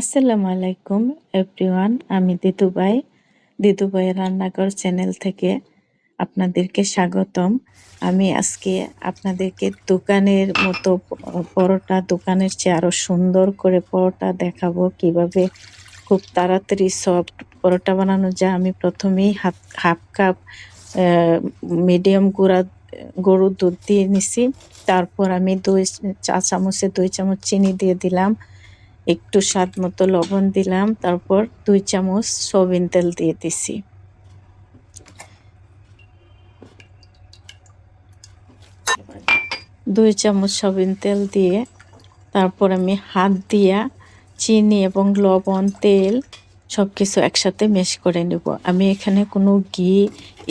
আসসালামু আলাইকুম, এভরিওয়ান। আমি দিদুবাই দিদুবাই রান্নাঘর চ্যানেল থেকে আপনাদেরকে স্বাগতম। আমি আজকে আপনাদেরকে দোকানের মতো পরোটা, দোকানের চেয়ে আরও সুন্দর করে পরোটা দেখাবো, কীভাবে খুব তাড়াতাড়ি সফট পরোটা বানানো যায়। আমি প্রথমেই হাফ হাফ কাপ মিডিয়াম গুঁড়া, গরুর দুধ দিয়ে নিছি। তারপর আমি দুই চা চামচে দুই চামচ চিনি দিয়ে দিলাম। একটু স্বাদ মতো লবণ দিলাম, তারপর দুই চামচ সবিন তেল দিয়ে দিছি। দুই চামচ সবিন তেল দিয়ে তারপর আমি হাত দিয়া চিনি এবং লবণ, তেল সব কিছু একসাথে মেশ করে নেব। আমি এখানে কোনো ঘি,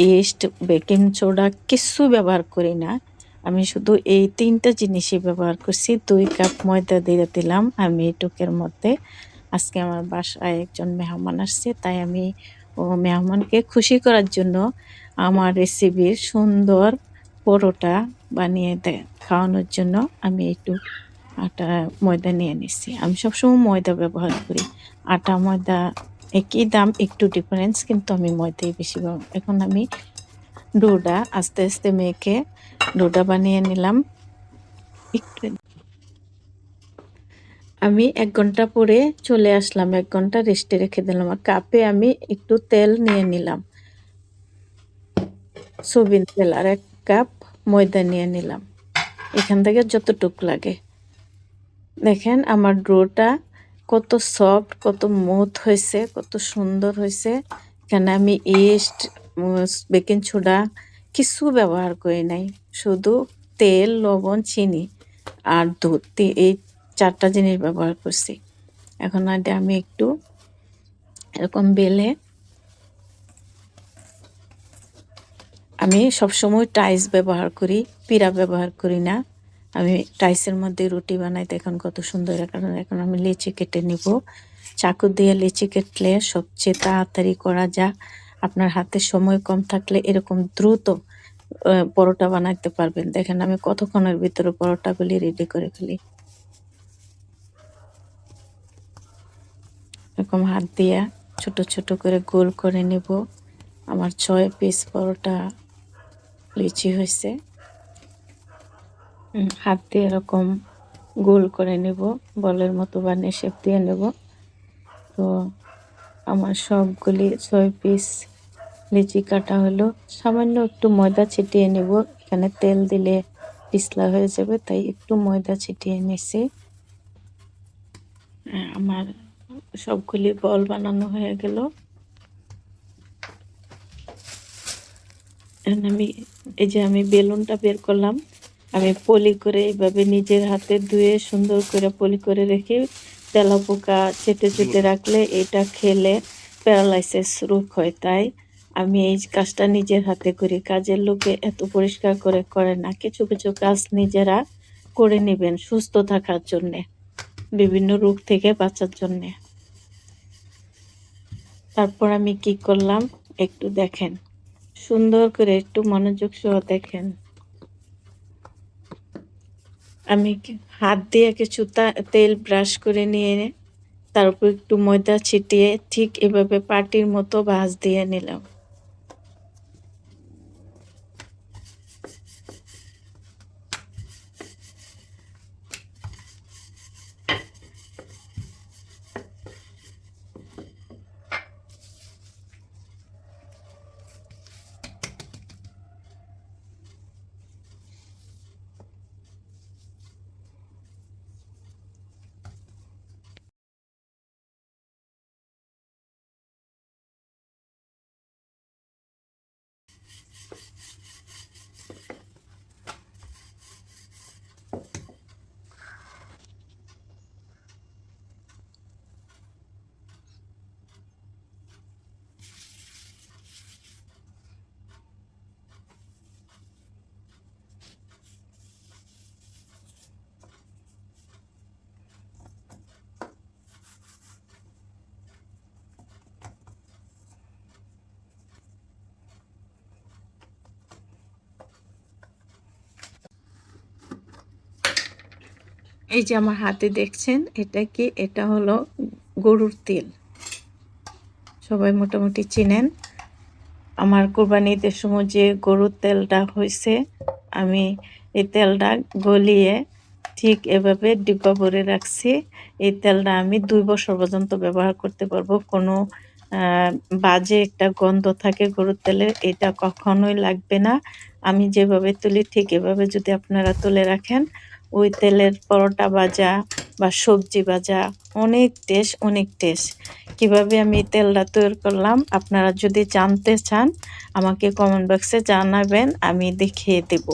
ইস্ট, বেকিং সোডা কিছু ব্যবহার করি না। আমি শুধু এই তিনটা জিনিসই ব্যবহার করছি। দুই কাপ ময়দা দিয়ে দিলাম আমি এইটুকের মধ্যে। আজকে আমার বাসায় একজন মেহমান আসছে, তাই আমি ও মেহমানকে খুশি করার জন্য আমার রেসিপির সুন্দর পরোটা বানিয়ে খাওয়ানোর জন্য আমি একটু আটা, ময়দা নিয়ে নিচ্ছি আমি সবসময় ময়দা ব্যবহার করি। আটা, ময়দা একই দাম, একটু ডিফারেন্স কিন্তু আমি ময়দাই বেশি এখন আমি ডোটা আস্তে আস্তে মেখে ডোটা বানিয়ে নিলাম। আমি এক ঘণ্টা পরে চলে আসলাম, এক ঘণ্টা রেস্টে রেখে দিলাম। আর কাপে আমি একটু তেল নিয়ে নিলাম। সবিন তেল আর এক কাপ ময়দা নিয়ে নিলাম। এখান থেকে যতটুক লাগে। দেখেন আমার ড্রোটা কত সফট, কত মুথ হয়েছে, কত সুন্দর হয়েছে। এখানে আমি ইস্ট বেকিং সোডা কিছু ব্যবহার করি নাই। শুধু তেল, লবণ, চিনি আর দুধ এই চারটা জিনিস ব্যবহার করছি। এখন আগে আমি একটু এরকম বেলে আমি সবসময় টাইস ব্যবহার করি পিড়া ব্যবহার করি না। আমি টাইসের মধ্যে রুটি বানাই এখন কত সুন্দর কারণ এখন আমি লিচি কেটে নিব। চাকু দিয়ে লিচি কেটলে সবচেয়ে তাড়াতাড়ি করা যা আপনার হাতে সময় কম থাকলে এরকম দ্রুত পরোটা বানাইতে পারবেন। দেখেন আমি কতক্ষণের ভিতরে পরোটাগুলি রেডি করে ফেলি। এরকম হাত দিয়া ছোট ছোট করে গোল করে নেব। আমার ছয় পিস পরোটা লিচি হয়েছে। হাত দিয়ে এরকম গোল করে নেব, বলের মতো বানিয়ে শেপ দিয়ে নেব। তো আমার সবগুলি ছয় পিস লিচি কাটা হলো সামান্য একটু ময়দা ছিটিয়ে নেব। এখানে তেল দিলে পিছলা হয়ে যাবে, তাই একটু ময়দা ছিটিয়ে নিছি। আমার সবগুলি বল বানানো হয়ে গেল। আমি, এই যে আমি বেলুনটা বের করলাম, আমি পলি করে এইভাবে নিজের হাতে ধুয়ে সুন্দর করে পলি করে রেখে তেলা পোকা চেটে চেটে রাখলে এটা খেলে প্যারালাইসিস রোগ হয়, তাই আমি এই কাজটা নিজের হাতে করি। কাজের লোকে এত পরিষ্কার করে করে না। কিছু কিছু কাজ নিজেরা করে নেবেন সুস্থ থাকার জন্যে, বিভিন্ন রোগ থেকে বাঁচার জন্যে। তারপর আমি কি করলাম? একটু দেখেন। সুন্দর করে একটু মনোযোগ সহ দেখেন। আমি হাত দিয়ে কিছু তেল ব্রাশ করে নিয়ে তার উপর একটু ময়দা ছিটিয়ে ঠিক এভাবে পাটির মতো ভাজ দিয়ে নিলাম। এই যে আমার হাতে দেখছেন, এটা কি? এটা হলো গরুর তেল। সবাই মোটামুটি চিনেন। আমার কোরবানি ঈদের সময় যে গরুর তেলটা হয়েছে, আমি এই তেলটা গলিয়ে ঠিক এভাবে ডিব্বা ভরে রাখছি। এই তেলটা আমি দুই বছর পর্যন্ত ব্যবহার করতে পারব। কোনো বাজে একটা গন্ধ থাকে গরুর তেলের এটা কখনোই লাগবে না। আমি যেভাবে তুলি, ঠিক এভাবে যদি আপনারা তুলে রাখেন ওই তেলের পরোটা ভাজা বা সবজি ভাজা, অনেক টেস্ট অনেক টেস্ট কীভাবে আমি তেলটা তৈরি করলাম, আপনারা যদি জানতে চান, আমাকে কমেন্ট বক্সে জানাবেন, আমি দেখিয়ে দেব।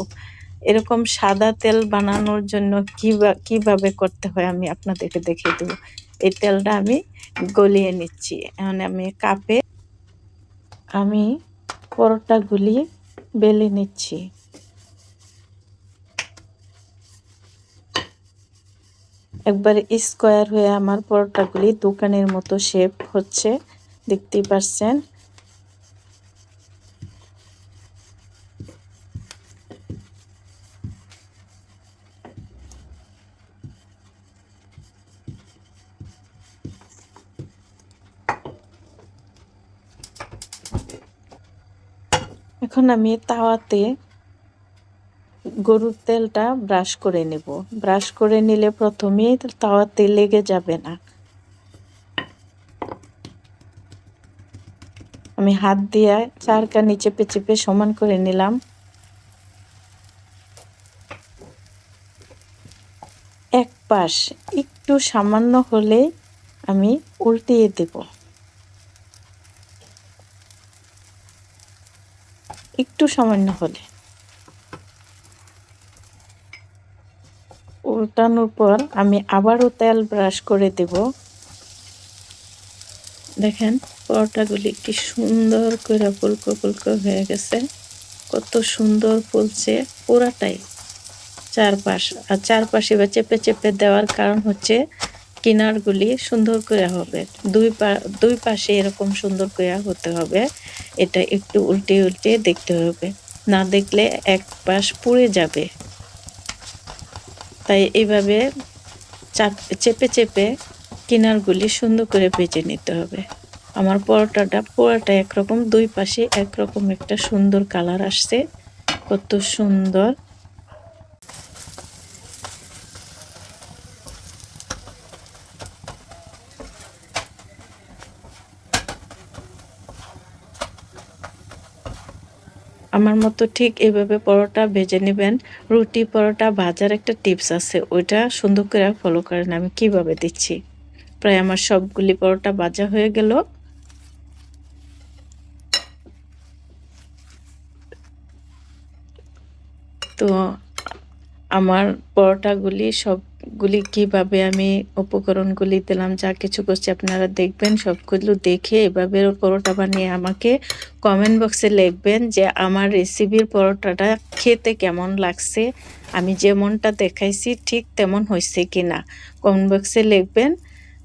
এরকম সাদা তেল বানানোর জন্য কীভাবে করতে হয় আমি আপনাদেরকে দেখিয়ে দেবো। এই তেলটা আমি গলিয়ে নিচ্ছি। এখন আমি কাপে আমি পরোটা পরোটাগুলি বেলে নিচ্ছি। একবার স্কোয়ার হয়ে আমার পরোটাগুলি দোকানের মতো শেপ হচ্ছে দেখতেই পাচ্ছেন এখন আমি তাওয়াতে গরুর তেলটা ব্রাশ করে নেব। ব্রাশ করে নিলে প্রথমেই তাওয়াতে লেগে যাবে না। আমি হাত দিয়ে চারকানি চেপে চেপে সমান করে নিলাম। এক পাশ একটু সামান্য হলে আমি উল্টিয়ে দেব। একটু সামান্য হলে। উল্টানোর পর আমি আবারও তেল ব্রাশ করে দেব। দেখেন, পরোটাগুলি কি সুন্দর করে ফুলকো ফুলকো হয়ে গেছে। কত সুন্দর ফুলছে পুরাটাই। চারপাশ, আর চারপাশে বা চেপে চেপে দেওয়ার কারণ হচ্ছে কিনারগুলি সুন্দর করে হবে। দুই পা, দুই পাশে এরকম সুন্দর করে হতে হবে। এটা একটু উল্টে উল্টে দেখতে হবে। না দেখলে এক পাশ পুড়ে যাবে। তাই এইভাবে চাপ, চেপে চেপে কিনারগুলি সুন্দর করে ভেজে নিতে হবে। আমার পরোটাটা পোড়াটা একরকম, দুই পাশে একরকম একটা সুন্দর কালার আসছে। কত সুন্দর। আমার মতো ঠিক এভাবে পরোটা ভেজে নেবেন। রুটি, পরোটা, ভাজার একটা টিপস আছে, ওইটা সুন্দর করে ফলো করেন, আমি কীভাবে দিচ্ছি। প্রায় আমার সবগুলি পরোটা ভাজা হয়ে গেল। তো আমার পরোটাগুলি সবগুলি কীভাবে আমি উপকরণগুলি দিলাম, যা কিছু করছি আপনারা দেখবেন, সবগুলো দেখে এভাবে পরোটা বানিয়ে আমাকে কমেন্ট বক্সে লিখবেন যে আমার রেসিপির পরোটাটা খেতে কেমন লাগছে, আমি যেমনটা দেখাইছি ঠিক তেমন হয়েছে কি না কমেন্ট বক্সে লিখবেন,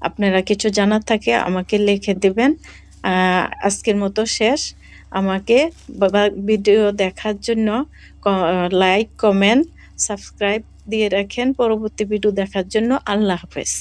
আপনারা কিছু জানার থাকে আমাকে লিখে দেবেন। আজকের মতো শেষ। আমাকে ভিডিও দেখার জন্য লাইক কমেন্ট সাবস্ক্রাইব দিয়ে রাখেন। পরবর্তী ভিডিও দেখার জন্য আল্লাহ হাফেজ।